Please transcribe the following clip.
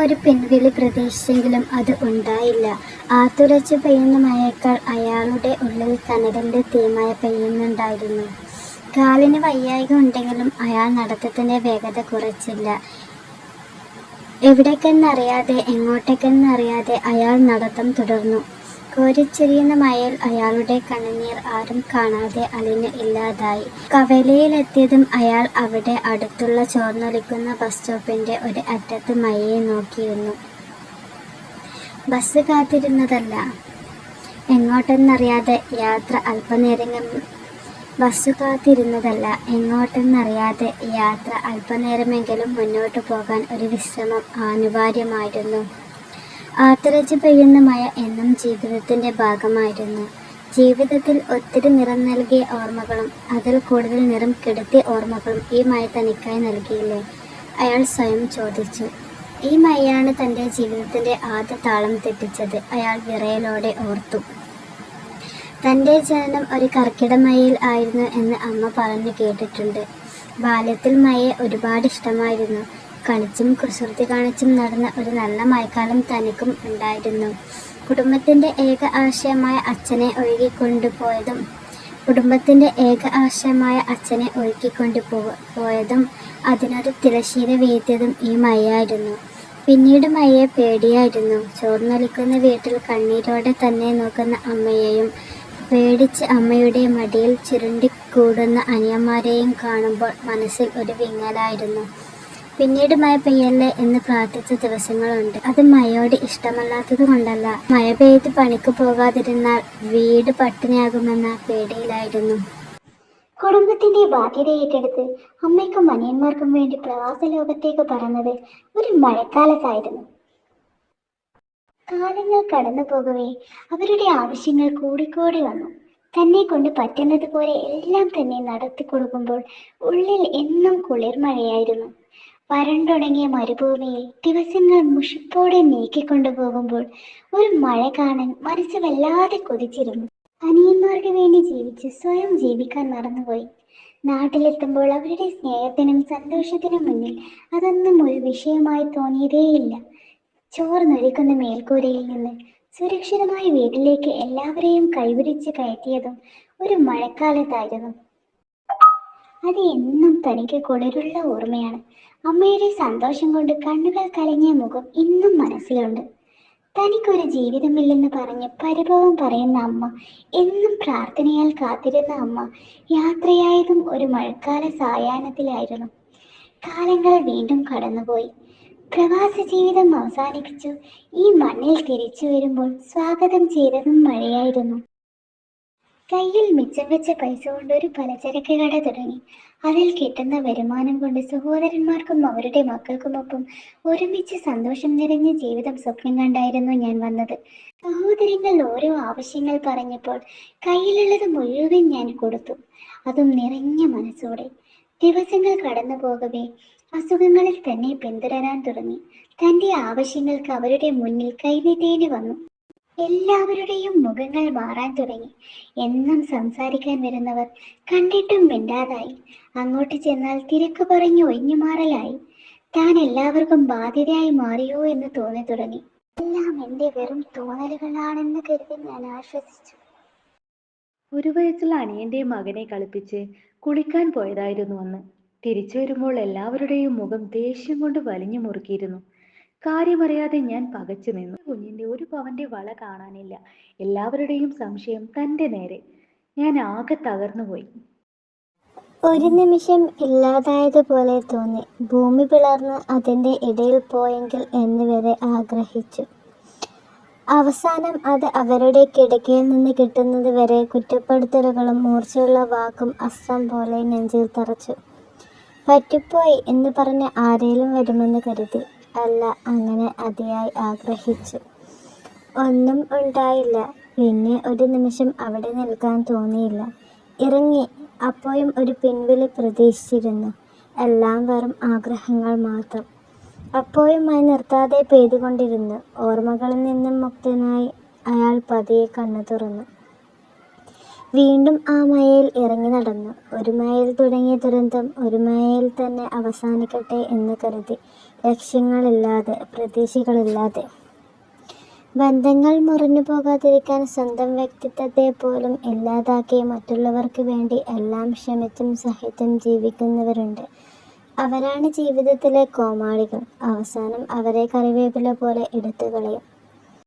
ഒരു പിൻവിളി പ്രതീക്ഷിച്ചെങ്കിലും അത് ഉണ്ടായില്ല. ആതുരച്ച് പെയ്യുന്ന മഴയേക്കാൾ അയാളുടെ ഉള്ളിൽ കനലിന്റെ തീമായ പെയ്യുന്നുണ്ടായിരുന്നു. കാലിന് വയ്യായ്ക ഉണ്ടെങ്കിലും അയാൾ നടത്തത്തിന്റെ വേഗത കുറച്ചില്ല. എവിടേക്കെന്നറിയാതെ എങ്ങോട്ടേക്കെന്നറിയാതെ അയാൾ നടത്തം തുടർന്നു. കോരിച്ചൊരിയുന്ന മയൽ അയാളുടെ കണ്ണുനീർ ആരും കാണാതെ അലിഞ്ഞ് ഇല്ലാതായി. കവലയിലെത്തിയതും അയാൾ അവിടെ അടുത്തുള്ള ചോർന്നൊലിക്കുന്ന ബസ് സ്റ്റോപ്പിന്റെ ഒരു അറ്റത്ത് മയയെ നോക്കിയിരുന്നു. ബസ് കാത്തിരുന്നതല്ല. എങ്ങോട്ടെന്നറിയാതെ യാത്ര അല്പനേരം ബസ് കാത്തിരുന്നതല്ല. എങ്ങോട്ടെന്നറിയാതെ യാത്ര അല്പനേരമെങ്കിലും മുന്നോട്ട് പോകാൻ ഒരു വിശ്രമം അനിവാര്യമായിരുന്നു. മഴ എന്നും ജീവിതത്തിന്റെ ഭാഗമായിരുന്നു. ജീവിതത്തിൽ ഒത്തിരി നിറം നൽകിയ ഓർമ്മകളും അതിൽ കൂടുതൽ നിറം കെടുത്തിയ ഓർമ്മകളും ഈ മഴ തനിക്കായി നൽകിയില്ലേ? അയാൾ സ്വയം ചോദിച്ചു. ഈ മഴയാണ് തന്റെ ജീവിതത്തിന്റെ ആദ്യ താളം തെറ്റിച്ചത് അയാൾ വിറയലോടെ ഓർത്തു. തന്റെ ജനനം ഒരു കർക്കിടമയിൽ ആയിരുന്നു എന്ന് അമ്മ പറഞ്ഞു കേട്ടിട്ടുണ്ട്. ബാല്യത്തിൽ മയെ ഒരുപാട് ഒരുപാടിഷ്ടമായിരുന്നു. കളിച്ചും കുസൃതി കാണിച്ചും നടന്ന ഒരു നല്ല മഴക്കാലം തനിക്കും ഉണ്ടായിരുന്നു. കുടുംബത്തിന്റെ ഏക ആശയമായ അച്ഛനെ ഒഴുക്കിക്കൊണ്ടുപോയതും കുടുംബത്തിന്റെ ഏക ആശയമായ അച്ഛനെ ഒഴുക്കിക്കൊണ്ടുപോയതും അതിനൊരു തിരശ്ശീല വീഴ്ത്തിയതും ഈ മഴയായിരുന്നു. പിന്നീട് മഴയെ പേടിയായിരുന്നു. ചോർന്നൊലിക്കുന്ന വീട്ടിൽ കണ്ണീരോടെ തന്നെ നോക്കുന്ന അമ്മയെയും പേടിച്ച് അമ്മയുടെ മടിയിൽ ചുരുണ്ടിക്കൂടുന്ന അനിയന്മാരെയും കാണുമ്പോൾ മനസ്സിൽ ഒരു വിങ്ങലായിരുന്നു. പിന്നീട് മഴ പെയ്യല്ലേ എന്ന് പ്രാർത്ഥിച്ച ദിവസങ്ങളുണ്ട്. അത് മഴയോട് ഇഷ്ടമല്ലാത്തത് കൊണ്ടല്ല മഴ പെയ്ത് പണിക്ക് പോകാതിരുന്നാൽ വീട് പട്ടിണിയാകുമെന്ന പേടിയിലായിരുന്നു. കുടുംബത്തിന്റെ ബാധ്യത ഏറ്റെടുത്ത് അമ്മയ്ക്കും അനിയന്മാർക്കും വേണ്ടി പ്രവാസ ലോകത്തേക്ക് പറഞ്ഞത് ഒരു മഴക്കാലത്തായിരുന്നു. കാലങ്ങൾ കടന്നു പോകവേ അവരുടെ ആവശ്യങ്ങൾ കൂടിക്കൂടി വന്നു. തന്നെ കൊണ്ട് പറ്റുന്നത് പോലെ എല്ലാം തന്നെ നടത്തി കൊടുക്കുമ്പോൾ ഉള്ളിൽ എന്നും കുളിർമഴയായിരുന്നു. വരണ്ടുണങ്ങിയ മരുഭൂമിയിൽ ദിവസങ്ങൾ മുഷിപ്പോടെ നീക്കിക്കൊണ്ടുപോകുമ്പോൾ ഒരു മഴ കാണാൻ മനസ്സ് വല്ലാതെ കൊതിച്ചിരുന്നു. അനിയന്മാർക്ക് വേണ്ടി ജീവിച്ച് സ്വയം ജീവിക്കാൻ മറന്നുപോയി. നാട്ടിലെത്തുമ്പോൾ അവരുടെ സ്നേഹത്തിനും സന്തോഷത്തിനും മുന്നിൽ അതൊന്നും ഒരു വിഷയമായി തോന്നിയതേയില്ല. ചോർന്നൊലിക്കുന്ന മേൽക്കൂരയിൽ നിന്ന് സുരക്ഷിതമായി വീട്ടിലേക്ക് എല്ലാവരെയും കൈവിരിച്ച് കയറ്റിയതും ഒരു മഴക്കാലത്തായിരുന്നു. അത് എന്നും തനിക്ക് കുളിരുള്ള ഓർമ്മയാണ്. അമ്മയുടെ സന്തോഷം കൊണ്ട് കണ്ണുകൾ കലങ്ങിയ മുഖം ഇന്നും മനസ്സിലുണ്ട്. തനിക്കൊരു ജീവിതമില്ലെന്ന് പറഞ്ഞ് പരിഭവം പറയുന്ന അമ്മ എന്നും പ്രാർത്ഥനയാൽ കാത്തിരുന്ന അമ്മ യാത്രയായതും ഒരു മഴക്കാല സായാഹ്നത്തിലായിരുന്നു. കാലങ്ങൾ വീണ്ടും കടന്നുപോയി. പ്രവാസ ജീവിതം അവസാനിപ്പിച്ചു ഈ മണ്ണിൽ തിരിച്ചു വരുമ്പോൾ സ്വാഗതം ചെയ്തതും മഴയായിരുന്നു. കയ്യിൽ മിച്ചം വെച്ച പൈസ കൊണ്ട് ഒരു പലചരക്ക് കട തുടങ്ങി. അതിൽ കിട്ടുന്ന വരുമാനം കൊണ്ട് സഹോദരന്മാർക്കും അവരുടെ മക്കൾക്കുമൊപ്പം ഒരുമിച്ച് സന്തോഷം നിറഞ്ഞ ജീവിതം സ്വപ്നം കണ്ടായിരുന്നു ഞാൻ വന്നത്. സഹോദരങ്ങൾ ഓരോ ആവശ്യങ്ങൾ പറഞ്ഞപ്പോൾ കയ്യിലുള്ളത് മുഴുവൻ ഞാൻ കൊടുത്തു. അതും നിറഞ്ഞ മനസ്സോടെ. ദിവസങ്ങൾ കടന്നു പോകവേ അസുഖങ്ങളിൽ തന്നെ പിന്തുടരാൻ തുടങ്ങി. തന്റെ ആവശ്യങ്ങൾക്ക് അവരുടെ മുന്നിൽ കൈനീട്ടേണ്ടി വന്നു. എല്ലാവരുടെയും മുഖങ്ങൾ മാറാൻ തുടങ്ങി. എന്നും സംസാരിക്കാൻ വരുന്നവർ കണ്ടിട്ടും മിണ്ടാതായി. അങ്ങോട്ട് ചെന്നാൽ തിരക്ക് പറഞ്ഞ് ഒഴിഞ്ഞു മാറലായി താൻ എല്ലാവർക്കും ബാധ്യതയായി മാറിയോ എന്ന് തോന്നി തുടങ്ങി എല്ലാം എന്റെ വെറും തോന്നലുകളാണെന്ന് കരുതി ഞാൻ ആശ്വസിച്ചു. ഒരു വയസ്സുള്ള അനിയന്റെ മകനെ കളിപ്പിച്ച് കുളിക്കാൻ പോയതായിരുന്നു അന്ന്. തിരിച്ചു വരുമ്പോൾ എല്ലാവരുടെയും മുഖം ദേഷ്യം കൊണ്ട് വലിഞ്ഞു മുറുക്കിയിരുന്നു. കാര്യമറിയാതെ ഞാൻ പകച്ചു നിന്നു. കുഞ്ഞിന്റെ ഒരു പവന്റെ വള കാണാനില്ല. എല്ലാവരുടെയും സംശയം തന്റെ നേരെ. ഞാൻ ആകെ തകർന്നുപോയി. ഒരു നിമിഷം ഇല്ലാതായതുപോലെ തോന്നി. ഭൂമി പിളർന്ന് അതിന്റെ ഇടയിൽ പോയെങ്കിൽ എന്ന് വരെ ആഗ്രഹിച്ചു. അവസാനം അത് അവരുടെ കിടക്കയിൽ നിന്ന് കിട്ടുന്നത് വരെ കുറ്റപ്പെടുത്തലുകളും മൂർച്ചയുള്ള വാക്കും അസ്ത്രം പോലെ നെഞ്ചിൽ തറച്ചു. പറ്റിപ്പോയി എന്ന് പറഞ്ഞ് ആരേലും വരുമെന്ന് കരുതി. അല്ല അങ്ങനെ അതിയായി ആഗ്രഹിച്ചു. ഒന്നും ഉണ്ടായില്ല. പിന്നെ ഒരു നിമിഷം അവിടെ നിൽക്കാൻ തോന്നിയില്ല. ഇറങ്ങി. അപ്പോഴും ഒരു പിൻവിളി പ്രതീക്ഷിച്ചിരുന്നു. എല്ലാം വെറും ആഗ്രഹങ്ങൾ മാത്രം. അപ്പോഴും അത് നിർത്താതെ പെയ്തുകൊണ്ടിരുന്നു. ഓർമ്മകളിൽ നിന്നും മുക്തനായി അയാൾ പതിയെ കണ്ണു തുറന്നു. വീണ്ടും ആ മയയിൽ ഇറങ്ങി നടന്നു. ഒരു മയയിൽ തുടങ്ങിയ ദുരന്തം ഒരു മയയിൽ തന്നെ അവസാനിക്കട്ടെ എന്ന് കരുതി. ലക്ഷ്യങ്ങളില്ലാതെ പ്രതീക്ഷകളില്ലാതെ. ബന്ധങ്ങൾ മുറിഞ്ഞു പോകാതിരിക്കാൻ സ്വന്തം വ്യക്തിത്വത്തെ പോലും ഇല്ലാതാക്കി മറ്റുള്ളവർക്ക് വേണ്ടി എല്ലാം ക്ഷമിച്ചും സഹിച്ചും ജീവിക്കുന്നവരുണ്ട്. അവരാണ് ജീവിതത്തിലെ കോമാളികൾ. അവസാനം അവരെ കറിവേപ്പില പോലെ എടുത്തു കളയും